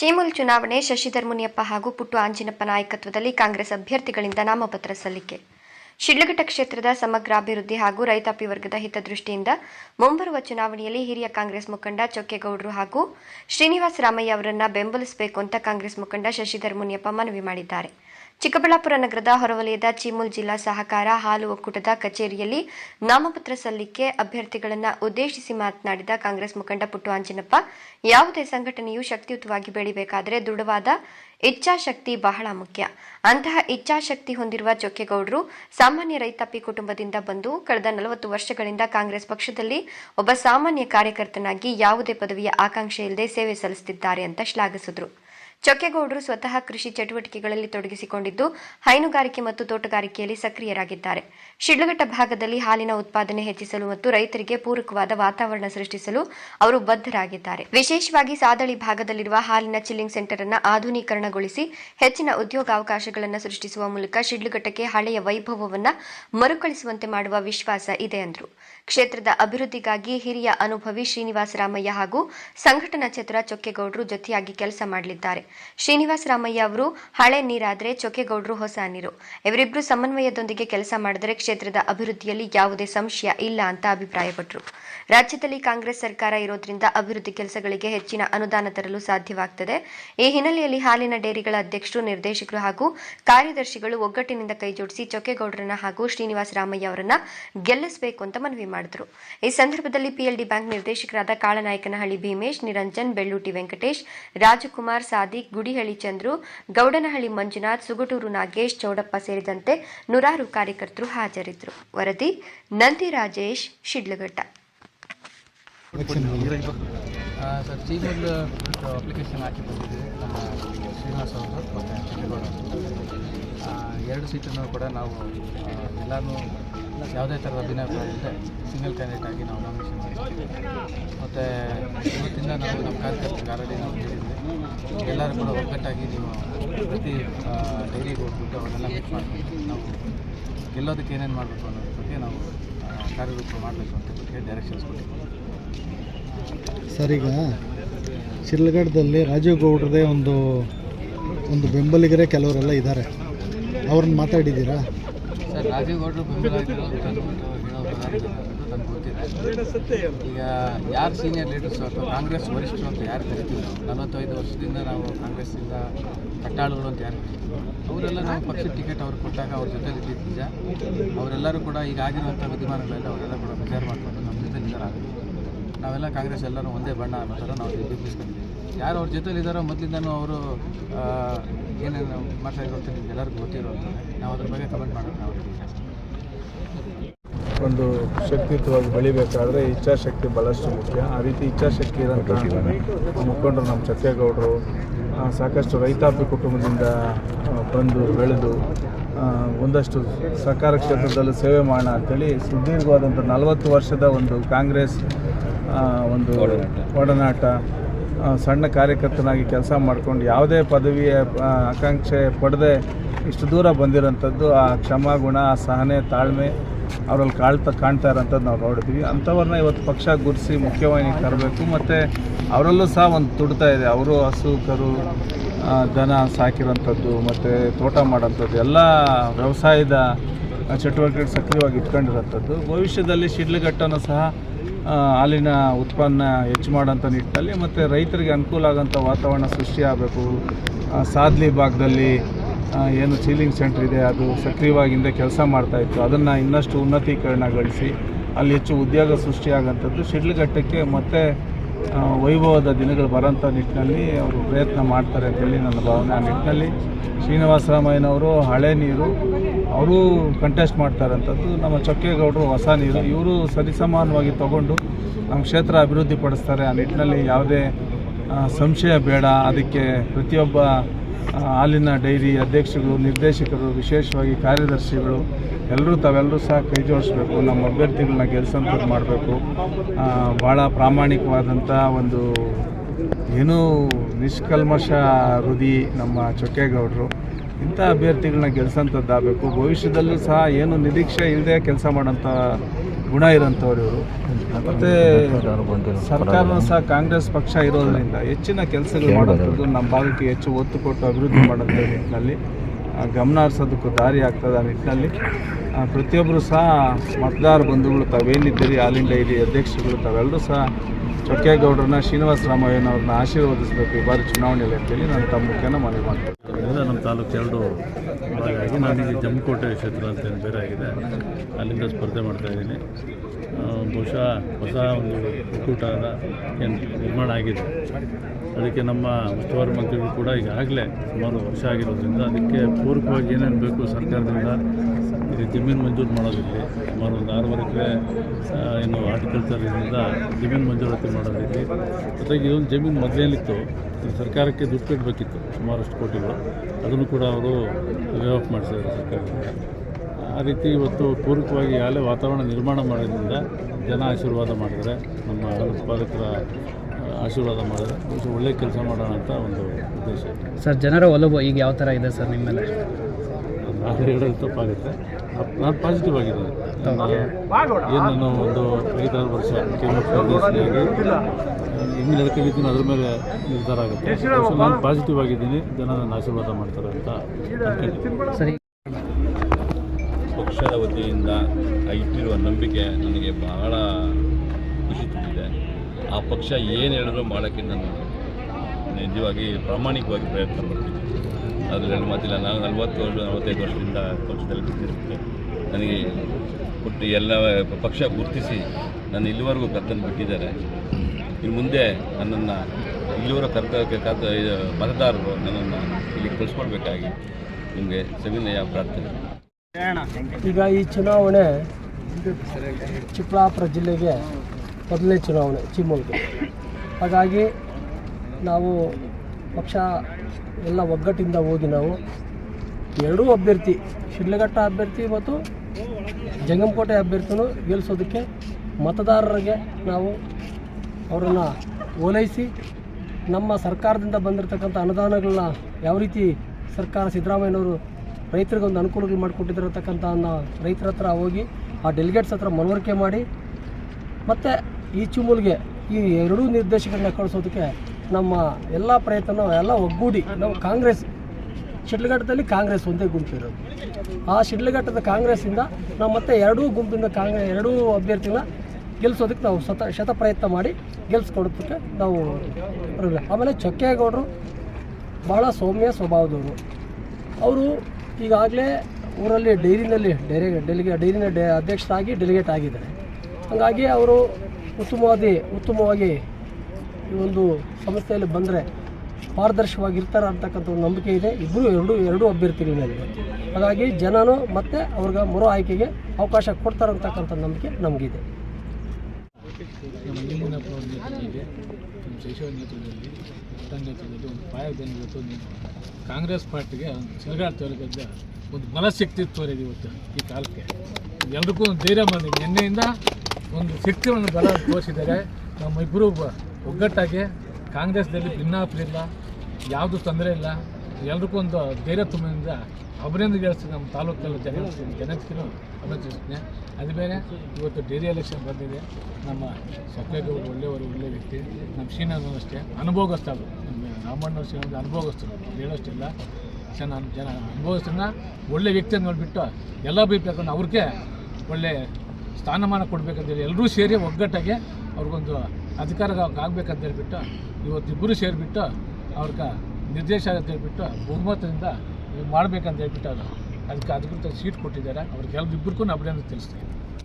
ಚೀಮೂಲ್ ಚುನಾವಣೆ ಶಶಿಧರ್ ಮುನಿಯಪ್ಪ ಹಾಗೂ ಪುಟ್ಟು ಆಂಜಿನಪ್ಪ ನಾಯಕತ್ವದಲ್ಲಿ ಕಾಂಗ್ರೆಸ್ ಅಭ್ಯರ್ಥಿಗಳಿಂದ ನಾಮಪತ್ರ ಸಲ್ಲಿಕೆ. ಶಿಡ್ಲಘಟ್ಟ ಕ್ಷೇತ್ರದ ಸಮಗ್ರ ಅಭಿವೃದ್ಧಿ ಹಾಗೂ ರೈತಾಪಿ ವರ್ಗದ ಹಿತದೃಷ್ಟಿಯಿಂದ ಮುಂಬರುವ ಚುನಾವಣೆಯಲ್ಲಿ ಹಿರಿಯ ಕಾಂಗ್ರೆಸ್ ಮುಖಂಡ ಚೊಕ್ಕೇಗೌಡರು ಹಾಗೂ ಶ್ರೀನಿವಾಸ ರಾಮಯ್ಯ ಅವರನ್ನ ಬೆಂಬಲಿಸಬೇಕು ಅಂತ ಕಾಂಗ್ರೆಸ್ ಮುಖಂಡ ಶಶಿಧರ್ ಮುನಿಯಪ್ಪ ಮನವಿ ಮಾಡಿದ್ದಾರೆ. ಚಿಕ್ಕಬಳ್ಳಾಪುರ ನಗರದ ಹೊರವಲಯದ ಚೀಮೂಲ್ ಜಿಲ್ಲಾ ಸಹಕಾರ ಹಾಲು ಒಕ್ಕೂಟದ ಕಚೇರಿಯಲ್ಲಿ ನಾಮಪತ್ರ ಸಲ್ಲಿಕೆ ಅಭ್ಯರ್ಥಿಗಳನ್ನು ಉದ್ದೇಶಿಸಿ ಮಾತನಾಡಿದ ಕಾಂಗ್ರೆಸ್ ಮುಖಂಡ ಪುಟ್ಟು ಅಂಜನಪ್ಪ, ಯಾವುದೇ ಸಂಘಟನೆಯು ಶಕ್ತಿಯುತವಾಗಿ ಬೆಳಿಬೇಕಾದರೆ ದೃಢವಾದ ಇಚ್ಛಾಶಕ್ತಿ ಬಹಳ ಮುಖ್ಯ. ಅಂತಹ ಇಚ್ಛಾಶಕ್ತಿ ಹೊಂದಿರುವ ಚೊಕ್ಕೇಗೌಡರು ಸಾಮಾನ್ಯ ರೈತಾಪಿ ಕುಟುಂಬದಿಂದ ಬಂದು ಕಳೆದ ನಲವತ್ತು ವರ್ಷಗಳಿಂದ ಕಾಂಗ್ರೆಸ್ ಪಕ್ಷದಲ್ಲಿ ಒಬ್ಬ ಸಾಮಾನ್ಯ ಕಾರ್ಯಕರ್ತನಾಗಿ ಯಾವುದೇ ಪದವಿಯ ಆಕಾಂಕ್ಷೆ ಇಲ್ಲದೆ ಸೇವೆ ಸಲ್ಲಿಸುತ್ತಿದ್ದಾರೆ ಅಂತ ಶ್ಲಾಘಿಸಿದರು. ಚೊಕ್ಕೆಗೌಡರು ಸ್ವತಃ ಕೃಷಿ ಚಟುವಟಿಕೆಗಳಲ್ಲಿ ತೊಡಗಿಸಿಕೊಂಡಿದ್ದು, ಹೈನುಗಾರಿಕೆ ಮತ್ತು ತೋಟಗಾರಿಕೆಯಲ್ಲಿ ಸಕ್ರಿಯರಾಗಿದ್ದಾರೆ. ಶಿಡ್ಲಘಟ್ಟ ಭಾಗದಲ್ಲಿ ಹಾಲಿನ ಉತ್ಪಾದನೆ ಹೆಚ್ಚಿಸಲು ಮತ್ತು ರೈತರಿಗೆ ಪೂರಕವಾದ ವಾತಾವರಣ ಸೃಷ್ಟಿಸಲು ಅವರು ಬದ್ಧರಾಗಿದ್ದಾರೆ. ವಿಶೇಷವಾಗಿ ಸಾದಳಿ ಭಾಗದಲ್ಲಿರುವ ಹಾಲಿನ ಚಿಲ್ಲಿಂಗ್ ಸೆಂಟರ್ ಅನ್ನು ಆಧುನೀಕರಣಗೊಳಿಸಿ ಹೆಚ್ಚಿನ ಉದ್ಯೋಗಾವಕಾಶಗಳನ್ನು ಸೃಷ್ಟಿಸುವ ಮೂಲಕ ಶಿಡ್ಲಘಟ್ಟಕ್ಕೆ ಹಳೆಯ ವೈಭವವನ್ನು ಮರುಕಳಿಸುವಂತೆ ಮಾಡುವ ವಿಶ್ವಾಸ ಇದೆ ಎಂದರು ಕ್ಷೇತ್ರದ ಅಭಿವೃದ್ಧಿಗಾಗಿ ಹಿರಿಯ ಅನುಭವಿ ಶ್ರೀನಿವಾಸ ರಾಮಯ್ಯ ಹಾಗೂ ಸಂಘಟನಾ ಚತುರ ಚೊಕ್ಕೇಗೌಡರು ಜೊತೆಯಾಗಿ ಕೆಲಸ ಮಾಡಲಿದ್ದಾರೆ. ಶ್ರೀನಿವಾಸ ರಾಮಯ್ಯ ಅವರು ಹಳೆ ನೀರಾದರೆ ಚೊಕ್ಕೇಗೌಡರು ಹೊಸ ನೀರು. ಇವರಿಬ್ಬರು ಸಮನ್ವಯದೊಂದಿಗೆ ಕೆಲಸ ಮಾಡಿದರೆ ಕ್ಷೇತ್ರದ ಅಭಿವೃದ್ಧಿಯಲ್ಲಿ ಯಾವುದೇ ಸಂಶಯ ಇಲ್ಲ ಅಂತ ಅಭಿಪ್ರಾಯಪಟ್ಟರು ರಾಜ್ಯದಲ್ಲಿ ಕಾಂಗ್ರೆಸ್ ಸರ್ಕಾರ ಇರೋದ್ರಿಂದ ಅಭಿವೃದ್ಧಿ ಕೆಲಸಗಳಿಗೆ ಹೆಚ್ಚಿನ ಅನುದಾನ ತರಲು ಸಾಧ್ಯವಾಗ್ತದೆ. ಈ ಹಿನ್ನೆಲೆಯಲ್ಲಿ ಹಾಲಿನ ಡೇರಿಗಳ ಅಧ್ಯಕ್ಷರು, ನಿರ್ದೇಶಕರು ಹಾಗೂ ಕಾರ್ಯದರ್ಶಿಗಳು ಒಗ್ಗಟ್ಟಿನಿಂದ ಕೈಜೋಡಿಸಿ ಚೊಕ್ಕೇಗೌಡರನ್ನ ಹಾಗೂ ಶ್ರೀನಿವಾಸ ರಾಮಯ್ಯ ಅವರನ್ನ ಗೆಲ್ಲಿಸಬೇಕು ಅಂತ ಮನವಿ ಮಾಡಿದರು. ಈ ಸಂದರ್ಭದಲ್ಲಿ ಪಿಎಲ್ಡಿ ಬ್ಯಾಂಕ್ ನಿರ್ದೇಶಕರಾದ ಕಾಳನಾಯಕನಹಳ್ಳಿ ಭೀಮೇಶ್, ನಿರಂಜನ್, ಬೆಳ್ಳೂಟಿ ವೆಂಕಟೇಶ್, ರಾಜಕುಮಾರ್ ಸಾದಿಕ್ ಗುಡಿಹಳ್ಳಿ ಚಂದ್ರು, ಗೌಡನಹಳ್ಳಿ ಮಂಜುನಾಥ್, ಸುಗಟೂರು ನಾಗೇಶ್, ಚೌಡಪ್ಪ ಸೇರಿದಂತೆ ನೂರಾರು ಕಾರ್ಯಕರ್ತರು ಹಾಜರಿದ್ದರು. ವರದಿ ನಂದಿ ರಾಜೇಶ್, ಶಿಡ್ಲಘಟ್ಟ. ಸರ್ ಅಪ್ಲಿಕೇಶನ್ ಹಾಕಿ ನಮ್ಮ ಶ್ರೀನಿವಾಸ್ ಅವರು ಆ, ಎರಡು ಸೀಟನ್ನು ಕೂಡ ನಾವು ಎಲ್ಲರೂ ಯಾವುದೇ ಥರದ ಅಭಿನಯ ಇಲ್ಲದೆ ಸಿಂಗಲ್ ಕ್ಯಾಂಡಿಡೇಟ್ ಆಗಿ ನಾವು ನಾಮಿನೇಷನ್ ಮಾಡ್ತೀವಿ ಮತ್ತು ಇವತ್ತಿಂದ ನಾವು ನಮ್ಮ ಕಾರ್ಯಕರ್ತರಿಗೆ ನಾವು ಹೇಳಿದ್ವಿ ಎಲ್ಲರೂ ಕೂಡ ಒಗ್ಗಟ್ಟಾಗಿ ನೀವು ಪ್ರತಿ ಡೈರಿಗೆ ಹೋಗ್ಬಿಟ್ಟು ಅವನ್ನೆಲ್ಲ ಮೀಟ್ ಮಾಡಿಬಿಟ್ಟು ನಾವು ಗೆಲ್ಲೋದಕ್ಕೆ ಏನೇನು ಮಾಡಬೇಕು ಅನ್ನೋದ್ರ ಬಗ್ಗೆ ನಾವು ಕಾರ್ಯರೂಪ ಮಾಡಬೇಕು ಅಂತ ಹೇಳಿ ಡೈರೆಕ್ಷನ್ಸ್ ಕೊಟ್ಟಿದ್ದೀವಿ. ಸರ್ ಈಗ ಶಿರ್ಲಘಟ್ಟದಲ್ಲಿ ರಾಜೀವ್ ಗೌಡ್ರದೇ ಒಂದು ಒಂದು ಬೆಂಬಲಿಗರೇ ಕೆಲವರೆಲ್ಲ ಇದ್ದಾರೆ. ಅವ್ರನ್ನ ಮಾತಾಡಿದ್ದೀರಾ? ಸರ್, ರಾಜೀವ್ ಗೌಡರು ಬೆಂಬಲ ಅಂತ ಗೊತ್ತಿದೆ. ಈಗ ಯಾರು ಸೀನಿಯರ್ ಲೀಡರ್ಸ್ ಅಥವಾ ಕಾಂಗ್ರೆಸ್ ವರಿಷ್ಠರು ಅಂತ ಯಾರು ಕರಿತೀವಿ ನಲವತ್ತೈದು ವರ್ಷದಿಂದ ನಾವು ಕಾಂಗ್ರೆಸ್ಸಿಂದ ಕಟ್ಟಾಳುಗಳು ಅಂತ ಯಾರು ಅವರೆಲ್ಲ ನಾವು ಪಕ್ಷದ ಟಿಕೆಟ್ ಅವ್ರು ಕೊಟ್ಟಾಗ ಅವ್ರ ಜೊತೆ ಇದ್ದಿದ್ದು ನಿಜ. ಅವರೆಲ್ಲರೂ ಕೂಡ ಈಗ ಆಗಿರುವಂಥ ವಿದ್ಯಮಾನಗಳೆಲ್ಲ ಅವರೆಲ್ಲ ಕೂಡ ವಿಚಾರ ಮಾಡಿಕೊಂಡು ನಮ್ಮ ಜೊತೆ ಇದ್ದಾರೆ. ನಾವೆಲ್ಲ ಕಾಂಗ್ರೆಸ್ ಎಲ್ಲರೂ ಒಂದೇ ಬಣ್ಣ ಅನ್ನೋ ಥರ ನಾವು ಬಿಂಬಿಸ್ಕೊಂಡಿದ್ದೀವಿ ಯಾರು ಅವ್ರ ಜೊತೆಲಿ ಇದ್ದಾರೋ ಮೊದಲಿಂದನೂ ಅವರು ಏನೇನು ಮಾಡ್ತಾ ಅಂತ ನಿಮ್ಗೆ ಎಲ್ಲರಿಗೂ ಗೊತ್ತಿರೋದು ನಾವು ಅದ್ರ ಬಗ್ಗೆ ಕಮೆಂಟ್ ಮಾಡೋಣ ಒಂದು ಶಕ್ತಿಯುತವಾಗಿ ಬೆಳಿಬೇಕಾದ್ರೆ ಇಚ್ಛಾಶಕ್ತಿ ಭಾಳಷ್ಟು ಮುಖ್ಯ. ಆ ರೀತಿ ಇಚ್ಛಾಶಕ್ತಿ ಇರೋಂಥ ಮುಖಂಡರು ನಮ್ಮ ಸತ್ಯಗೌಡರು ಆ, ಸಾಕಷ್ಟು ರೈತಾಪಿ ಕುಟುಂಬದಿಂದ ಬಂದು ಬೆಳೆದು ಒಂದಷ್ಟು ಸರ್ಕಾರ ಕ್ಷೇತ್ರದಲ್ಲೂ ಸೇವೆ ಮಾಡೋಣ ಅಂತೇಳಿ ಸುದೀರ್ಘವಾದಂಥ ನಲವತ್ತು ವರ್ಷದ ಒಂದು ಕಾಂಗ್ರೆಸ್ ಒಂದು ಒಡನಾಟ. ಸಣ್ಣ ಕಾರ್ಯಕರ್ತನಾಗಿ ಕೆಲಸ ಮಾಡ್ಕೊಂಡು ಯಾವುದೇ ಪದವಿಯ ಆಕಾಂಕ್ಷೆ ಪಡೆದೇ ಇಷ್ಟು ದೂರ ಬಂದಿರೋಂಥದ್ದು, ಆ ಕ್ಷಮಾಗುಣ ಆ ಸಹನೆ, ತಾಳ್ಮೆ ಅವರಲ್ಲಿ ಕಾಳ್ತಾ ಕಾಣ್ತಾ ಇರೋಂಥದ್ದು ನಾವು ನೋಡಿದ್ವಿ. ಅಂಥವ್ರನ್ನ ಇವತ್ತು ಪಕ್ಷ ಗುರ್ಸಿ ಮುಖ್ಯವಾಹಿನಿಗೆ ತರಬೇಕು. ಮತ್ತು ಅವರಲ್ಲೂ ಸಹ ಒಂದು ತುಡ್ತಾ ಇದೆ. ಅವರು ಹಸು ಕರು ದನ ಸಾಕಿರೋಂಥದ್ದು, ಮತ್ತು ತೋಟ ಮಾಡೋಂಥದ್ದು, ಎಲ್ಲ ವ್ಯವಸಾಯದ ಚಟುವಟಿಕೆ ಸಕ್ರಿಯವಾಗಿ ಇಟ್ಕೊಂಡಿರೋಂಥದ್ದು. ಭವಿಷ್ಯದಲ್ಲಿ ಶಿಡ್ಲಘಟ್ಟನ್ನು ಸಹ ಹಾಲಿನ ಉತ್ಪನ್ನ ಹೆಚ್ಚು ಮಾಡೋಂಥ ನಿಟ್ಟಿನಲ್ಲಿ ಮತ್ತು ರೈತರಿಗೆ ಅನುಕೂಲ ಆಗೋಂಥ ವಾತಾವರಣ ಸೃಷ್ಟಿಯಾಗಬೇಕು. ಸಾದ್ಲಿ ಭಾಗದಲ್ಲಿ ಏನು ಚೀಲಿಂಗ್ ಸೆಂಟ್ರ್ ಇದೆ, ಅದು ಸಕ್ರಿಯವಾಗಿ ಹಿಂದೆ ಕೆಲಸ ಮಾಡ್ತಾಯಿತ್ತು ಅದನ್ನು ಇನ್ನಷ್ಟು ಉನ್ನತೀಕರಣಗೊಳಿಸಿ ಅಲ್ಲಿ ಹೆಚ್ಚು ಉದ್ಯೋಗ ಸೃಷ್ಟಿಯಾಗಂಥದ್ದು ಶಿಡ್ಲಘಟ್ಟಕ್ಕೆ ಮತ್ತೆ ವೈಭವದ ದಿನಗಳು ಬರೋಂಥ ನಿಟ್ಟಿನಲ್ಲಿ ಅವರು ಪ್ರಯತ್ನ ಮಾಡ್ತಾರೆ ಅಂತೇಳಿ ನನ್ನ ಭಾವನೆ. ಆ ನಿಟ್ಟಿನಲ್ಲಿ ಶ್ರೀನಿವಾಸ ರಾಮಯ್ಯನವರು ಹಳೆ ನೀರು ಅವರು ಕಂಟೆಸ್ಟ್ ಮಾಡ್ತಾರಂಥದ್ದು ನಮ್ಮ ಚೊಕ್ಕೇಗೌಡರು ಹೊಸ ನೀರು, ಇವರು ಸರಿಸಮಾನವಾಗಿ ತಗೊಂಡು ನಮ್ಮ ಕ್ಷೇತ್ರ ಅಭಿವೃದ್ಧಿ ಪಡಿಸ್ತಾರೆ. ಆ ನಿಟ್ಟಿನಲ್ಲಿ ಯಾವುದೇ ಸಂಶಯ ಬೇಡ. ಅದಕ್ಕೆ ಪ್ರತಿಯೊಬ್ಬ ಹಾಲಿನ ಡೈರಿ ಅಧ್ಯಕ್ಷರು, ನಿರ್ದೇಶಕರು, ವಿಶೇಷವಾಗಿ ಕಾರ್ಯದರ್ಶಿಗಳು, ಎಲ್ಲರೂ ತಾವೆಲ್ಲರೂ ಸಹ ಕೈ ಜೋಡಿಸ್ಬೇಕು. ನಮ್ಮ ಅಭ್ಯರ್ಥಿಗಳನ್ನ ಗೆಲ್ಸಂಥದ್ದು ಮಾಡಬೇಕು. ಭಾಳ ಪ್ರಾಮಾಣಿಕವಾದಂಥ ಒಂದು ಏನೂ ನಿಷ್ಕಲ್ಮಶ ಹೃದಿ ನಮ್ಮ ಚೊಕ್ಕೇಗೌಡರು ಇಂಥ ಅಭ್ಯರ್ಥಿಗಳನ್ನ ಗೆಲ್ಸಂಥದ್ದಾಗಬೇಕು. ಭವಿಷ್ಯದಲ್ಲೂ ಸಹ ಏನು ನಿರೀಕ್ಷೆ ಇಲ್ಲದೆ ಕೆಲಸ ಮಾಡೋಂಥ ಗುಣ ಇರೋಂಥವ್ರು ಇವರು. ಮತ್ತು ಸರ್ಕಾರನೂ ಸಹ ಕಾಂಗ್ರೆಸ್ ಪಕ್ಷ ಇರೋದರಿಂದ ಹೆಚ್ಚಿನ ಕೆಲಸಗಳು ಮಾಡೋಂಥದ್ದು ನಮ್ಮ ಭಾಗಕ್ಕೆ ಹೆಚ್ಚು ಒತ್ತು ಕೊಟ್ಟು ಅಭಿವೃದ್ಧಿ ಮಾಡೋಂಥ ನಿಟ್ಟಿನಲ್ಲಿ ಗಮನ ಹರಿಸೋದಕ್ಕೂ ದಾರಿ ಆಗ್ತದೆ ಆ ನಿಟ್ಟಿನಲ್ಲಿ. ಪ್ರತಿಯೊಬ್ಬರು ಸಹ ಮತದಾರ ಬಂಧುಗಳು ತಾವೇನಿದ್ದೀರಿ ಆಲ್ ಇಂಡಿಯಾ ಹಿರಿಯ ಅಧ್ಯಕ್ಷರುಗಳು ತಾವೆಲ್ಲರೂ ಸಹ ಚೊಕ್ಕೇಗೌಡರನ್ನ ಶ್ರೀನಿವಾಸ ರಾಮಯ್ಯನವ್ರನ್ನ ಆಶೀರ್ವದಿಸಬೇಕು ಈ ಬಾರಿ ಚುನಾವಣೆಯಲ್ಲಿ ಅಂತೇಳಿ ನಾನು ತಮ್ಮ ಮುಖ್ಯನ ಮನವಿ ಮಾಡ್ತೇನೆ ನಮ್ಮ ತಾಲೂಕು ಎರಡು ಭಾಗ ನಾನೀಗ ಜಮ್ಮಕೋಟೆ ಕ್ಷೇತ್ರ ಅಂತ ಏನು ಬೇರೆ ಆಗಿದೆ. ಅಲ್ಲಿಂದ ಸ್ಪರ್ಧೆ ಮಾಡ್ತಾ ಇದ್ದೀನಿ. ಬಹುಶಃ ಹೊಸ ಒಂದು ಒಕ್ಕೂಟದ ಏನು ನಿರ್ಮಾಣ ಆಗಿದೆ. ಅದಕ್ಕೆ ನಮ್ಮ ಉಸ್ತುವಾರಿ ಮಂತ್ರಿಗಳು ಕೂಡ ಈಗಾಗಲೇ ಸುಮಾರು ವರ್ಷ ಆಗಿರೋದ್ರಿಂದ ಅದಕ್ಕೆ ಪೂರಕವಾಗಿ ಏನೇನು ಬೇಕು ಸರ್ಕಾರದಿಂದ ಇದು ಜಮೀನು ಮಂಜೂರು ಮಾಡೋದಿರಲಿ ಸುಮಾರು ಒಂದು ಆರೂವರೆ ಎಕರೆ ಏನು ಏನು ಇದರಿಂದ ಜಮೀನು ಮಂಜೂರಾತಿ ಮಾಡೋದಿರಲಿ ಜೊತೆಗೆ ಇದೊಂದು ಜಮೀನು ಮೊದಲೇನಿತ್ತು ಸರ್ಕಾರಕ್ಕೆ ದುಡ್ಡು ಕಟ್ಟಬೇಕಿತ್ತು ಸುಮಾರಷ್ಟು ಕೋಟಿಗಳು. ಅದನ್ನು ಕೂಡ ಅವರು ವೇ ಆಫ್ ಮಾಡಿಸಿದ್ದಾರೆ ಸರ್ಕಾರದಿಂದ ಆ ರೀತಿ ಇವತ್ತು ಪೂರಕವಾಗಿ ಆಗಲೇ ವಾತಾವರಣ ನಿರ್ಮಾಣ ಮಾಡೋದ್ರಿಂದ ಜನ ಆಶೀರ್ವಾದ ಮಾಡಿದರೆ ನಮ್ಮ ಉತ್ಪಾದಕರ ಆಶೀರ್ವಾದ ಮಾಡಿದರೆ ಬಹುಶಃ ಒಳ್ಳೆಯ ಕೆಲಸ ಮಾಡೋಣ ಅಂತ ಒಂದು ಉದ್ದೇಶ ಸರ್ ಜನರ ಒಲವು ಈಗ ಯಾವ ಥರ ಇದೆ ಸರ್ ನಿಮ್ಮ ಮೇಲೆ? ನಾನು ಹೇಳೋದು ತಪ್ಪಾಗುತ್ತೆ. ನಾನು ಪಾಸಿಟಿವ್ ಆಗಿದ್ದೀನಿ ನನ್ನ ಏನು ನಾನು ಒಂದು ಐದಾರು ವರ್ಷ ಹೆಂಗೆ ನಡ್ಕೊಂಡಿದ್ದೀನಿ ಅದ್ರ ಮೇಲೆ ನಿರ್ಧಾರ ಆಗುತ್ತೆ. ಸೊ ನಾನು ಪಾಸಿಟಿವ್ ಆಗಿದ್ದೀನಿ ಜನ ನನ್ನ ಆಶೀರ್ವಾದ ಮಾಡ್ತಾರೆ ಅಂತ ಸರಿ. ಪಕ್ಷದ ವತಿಯಿಂದ ಇಟ್ಟಿರುವ ನಂಬಿಕೆ ನನಗೆ ಬಹಳ ಖುಷಿ ತಂದಿದೆ ಆ ಪಕ್ಷ ಏನು ಹೇಳಿದ್ರು ಮಾಡೋಕ್ಕೆ ನಾನು ನಿಜವಾಗಿ ಪ್ರಾಮಾಣಿಕವಾಗಿ ಪ್ರಯತ್ನ ಮಾಡ್ತೀನಿ. ಅದರಲ್ಲಿ ಮಾತಿಲ್ಲ ನಾನು ನಲವತ್ತು ವರ್ಷ ನಲವತ್ತೈದು ವರ್ಷದಿಂದ ಪಕ್ಷದಲ್ಲಿ ಬಿಟ್ಟಿರ್ತೀನಿ ನನಗೆ ಕೊಟ್ಟು ಎಲ್ಲ ಪಕ್ಷ ಗುರುತಿಸಿ ನನ್ನ ಇಲ್ಲಿವರೆಗೂ ಕರ್ತನ ಬಿಟ್ಟಿದ್ದಾರೆ. ಇನ್ನು ಮುಂದೆ ನನ್ನನ್ನು ಇಲ್ಲಿವರ ಕರ್ತ ಕರ್ತ ಮತದಾರರು ನನ್ನನ್ನು ಇಲ್ಲಿ ಕಳಿಸ್ಕೊಡ್ಬೇಕಾಗಿ ನಿಮಗೆ ಸವಿನಯ ಪ್ರಾರ್ಥನೆ. ಈಗ ಈ ಚುನಾವಣೆ ಚಿಕ್ಕಬಳ್ಳಾಪುರ ಜಿಲ್ಲೆಗೆ ಮೊದಲನೇ ಚುನಾವಣೆ ಚಿಮ್ಮಲ್ಗೆ ಹಾಗಾಗಿ ನಾವು ಪಕ್ಷ ಎಲ್ಲ ಒಗ್ಗಟ್ಟಿಂದ ಹೋಗಿ ನಾವು ಎರಡೂ ಅಭ್ಯರ್ಥಿ, ಶಿಡ್ಲಘಟ್ಟ ಅಭ್ಯರ್ಥಿ ಮತ್ತು ಜಂಗಮಕೋಟೆ ಅಭ್ಯರ್ಥಿನೂ ಗೆಲ್ಲಿಸೋದಕ್ಕೆ ಮತದಾರರಿಗೆ ನಾವು ಅವರನ್ನು ಓಲೈಸಿ ನಮ್ಮ ಸರ್ಕಾರದಿಂದ ಬಂದಿರತಕ್ಕಂಥ ಅನುದಾನಗಳನ್ನ ಯಾವ ರೀತಿ ಸರ್ಕಾರ ಸಿದ್ದರಾಮಯ್ಯನವರು ರೈತರಿಗೆ ಒಂದು ಅನುಕೂಲಗಳು ಮಾಡಿಕೊಟ್ಟಿದ್ದಿರತಕ್ಕಂಥ ರೈತರ ಹತ್ರ ಹೋಗಿ ಆ ಡೆಲಿಗೇಟ್ಸ್ ಹತ್ರ ಮನವರಿಕೆ ಮಾಡಿ ಮತ್ತು ಈ ಚುಮುಲ್ಗೆ ಈ ಎರಡೂ ನಿರ್ದೇಶಕರನ್ನ ಕಳಿಸೋದಕ್ಕೆ ನಮ್ಮ ಎಲ್ಲ ಪ್ರಯತ್ನ ಎಲ್ಲ ಒಗ್ಗೂಡಿ ನಾವು ಕಾಂಗ್ರೆಸ್ ಶಿಡ್ಲಘಟ್ಟದಲ್ಲಿ ಕಾಂಗ್ರೆಸ್ ಒಂದೇ ಗುಂಪು ಇರೋದು. ಆ ಶಿಡ್ಲಘಟ್ಟದ ಕಾಂಗ್ರೆಸ್ಸಿಂದ ನಾವು ಮತ್ತೆ ಎರಡೂ ಗುಂಪಿಂದ ಕಾಂಗ್ರೆಸ್ ಎರಡೂ ಅಭ್ಯರ್ಥಿನ ಗೆಲ್ಲಿಸೋದಕ್ಕೆ ನಾವು ಸತ ಶತ ಪ್ರಯತ್ನ ಮಾಡಿ ಗೆಲ್ಲಿಸ್ಕೊಡೋದಕ್ಕೆ ನಾವು ಆಮೇಲೆ ಚೊಕ್ಕೇಗೌಡರು ಬಹಳ ಸೌಮ್ಯ ಸ್ವಭಾವದವರು. ಅವರು ಈಗಾಗಲೇ ಊರಲ್ಲಿ ಡೈರಿನಲ್ಲಿ ಡೈರಿ, ಡೆಲಿಗೆ, ಡೈರಿನ ಡೆ, ಅಧ್ಯಕ್ಷರಾಗಿ ಡೆಲಿಗೇಟ್ ಆಗಿದ್ದಾರೆ. ಹಾಗಾಗಿ ಅವರು ಉತ್ತಮವಾದಿ, ಉತ್ತಮವಾಗಿ ಈ ಒಂದು ಸಂಸ್ಥೆಯಲ್ಲಿ ಬಂದರೆ ಪಾರದರ್ಶಕವಾಗಿರ್ತಾರೆ ಅಂತಕ್ಕಂಥ ಒಂದು ನಂಬಿಕೆ ಇದೆ. ಇಬ್ಬರು ಎರಡು ಎರಡು ಅಭ್ಯರ್ಥಿಗಳ ಮೇಲೆ ಹಾಗಾಗಿ ಜನನು ಮತ್ತೆ ಅವ್ರಿಗೆ ಮರು ಆಯ್ಕೆಗೆ ಅವಕಾಶ ಕೊಡ್ತಾರೆ ಅಂತಕ್ಕಂಥ ನಂಬಿಕೆ ನಮಗಿದೆ. ಕಾಂಗ್ರೆಸ್ ಪಾರ್ಟಿಗೆ ತೋರಿದ ಒಂದು ಬಲಶಕ್ತಿ ತೋರಿದೆ ಇವತ್ತು ಈ ಕಾಲಕ್ಕೆ. ಎಲ್ರಿಗೂ ಒಂದು ಧೈರ್ಯ ಬಂದಿದೆ ನಿನ್ನೆಯಿಂದ ಒಂದು ಶಕ್ತಿಯನ್ನು ಬಲ ತೋರಿಸಿದ್ದಾರೆ. ನಮ್ಮಿಬ್ಬರು ಒಗ್ಗಟ್ಟಾಗಿ ಕಾಂಗ್ರೆಸ್ದಲ್ಲಿ ಭಿನ್ನಾಭಿಲ್ಲ ಯಾವುದು ತೊಂದರೆ ಇಲ್ಲ, ಎಲ್ರಿಗೂ ಒಂದು ಧೈರ್ಯ ತುಂಬಿನಿಂದ ಅಭಿನಂದನೆ ನಮ್ಮ ತಾಲೂಕಲ್ಲಿ ಜನ ಜನತೆಗೂ ಅಭಿನಂದಿಸ್ತೀನಿ ಅದು ಬೇರೆ, ಇವತ್ತು ಡೈರಿ ಎಲೆಕ್ಷನ್ ಬಂದಿದೆ, ನಮ್ಮ ಸಕ್ಕರೆಗೌಡರು ಒಳ್ಳೆಯವರು, ಒಳ್ಳೆ ವ್ಯಕ್ತಿ, ನಮ್ಮ ಶ್ರೀನಾಥ್ ಅಷ್ಟೇ ಅನುಭವಸ್ಥರು ನಮ್ಮ ರಾಮಣ್ಣ ಶ್ರೀನಾಥ ಅನುಭೋಗಸ್ತರು ಹೇಳೋಷ್ಟಿಲ್ಲ ಜನ ಜನ ಅನುಭವಿಸ್ತಾರೆ ಒಳ್ಳೆ ವ್ಯಕ್ತಿಯನ್ನು ನೋಡಿಬಿಟ್ಟು ಎಲ್ಲ ಬೇಕು ಅವ್ರಿಗೆ ಒಳ್ಳೆ ಸ್ಥಾನಮಾನ ಕೊಡಬೇಕಂತೇಳಿ ಎಲ್ಲರೂ ಸೇರಿ ಒಗ್ಗಟ್ಟಾಗೆ ಅವ್ರಿಗೊಂದು ಅಧಿಕಾರ ಆಗಬೇಕಂತ ಹೇಳಿಬಿಟ್ಟು ಇವತ್ತು ಇಬ್ಬರು ಸೇರಿಬಿಟ್ಟು ಅವ್ರಿಗೆ ನಿರ್ದೇಶ ಅಂತ ಹೇಳ್ಬಿಟ್ಟು ಬಹುಮತದಿಂದ ಮಾಡ್ಬೇಕಂತ ಹೇಳ್ಬಿಟ್ಟು ಅದು ಅದಕ್ಕೆ ಅಧಿಕೃತ ಸೀಟ್ ಕೊಟ್ಟಿದ್ದಾರೆ. ಅವ್ರಿಗೆ ಎಲ್ಲರಿಬ್ಬರಿಗೂ ಅಭಿನಂದನೆ ತಿಳಿಸ್ತೀನಿ.